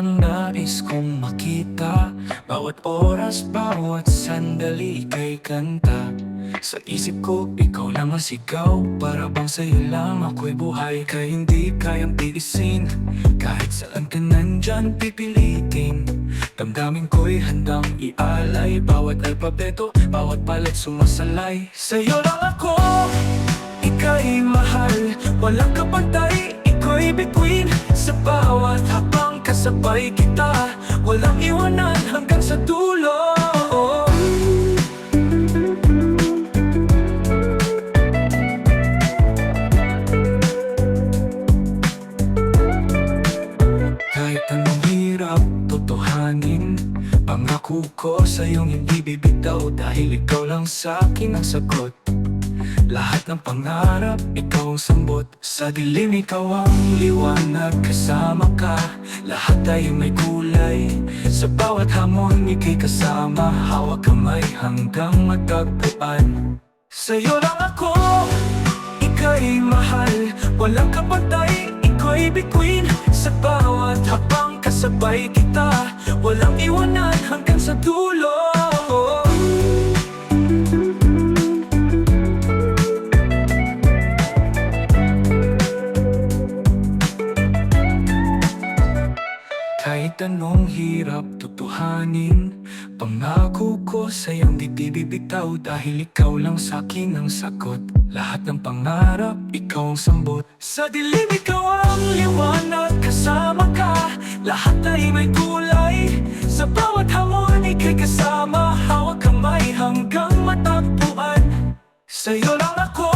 ang nais kong makita. Bawat oras, bawat sandali ika'y kanta. Sa isip ko, ikaw lang ang sigaw. Para bang sa'yo lang ako'y buhay. Kaya hindi kayang tiisin. Kahit saan ka nandyan pipilitin. Damdamin ko'y handang ialay. Bawat alpabeto, bawat palit sumasalay. Sa'yo lang ako, ika'y mahal. Walang kapantay, ika'y bituin Sa bawat habang kasabay kita. Walang iwanan hanggang sa dulo. Kahit anong hirap, totohanin. Pangako ko sa iyong hindi bibitaw Dahil ikaw lang sa akin ang sagot. Lahat ng pangarap, ikaw ang sambot. Sa dilim, ikaw ang liwanag. Kasama ka, lahat tayo may kulay. Sa bawat hamon, ikay kasama. Hawak kamay hanggang matagpuan Sa'yo lang ako, ika'y mahal. Walang kapantay, ika'y bituin Sa bawat habang kasabay kita Walang iwanan hanggang Kahit anong hirap tutuhanin. Pangako ko sa'yong di bibitaw Dahil ikaw lang sa'kin ang sagot. Lahat ng pangarap, ikaw ang sambot. Sa dilim, ikaw ang liwanag. Kasama ka, lahat ay may kulay Sa bawat hamon, ika'y kasama. Hawak kamay hanggang matagpuan. Sa'yo lang ako,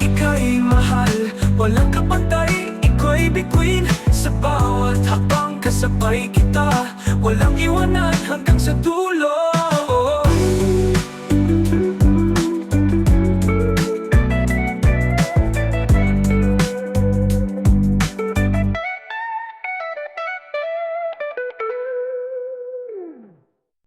ika'y mahal. Walang kapantay, ika'y bituin. Sa bawat hakbang kasabay kita. Walang iwanan hanggang sa dulo.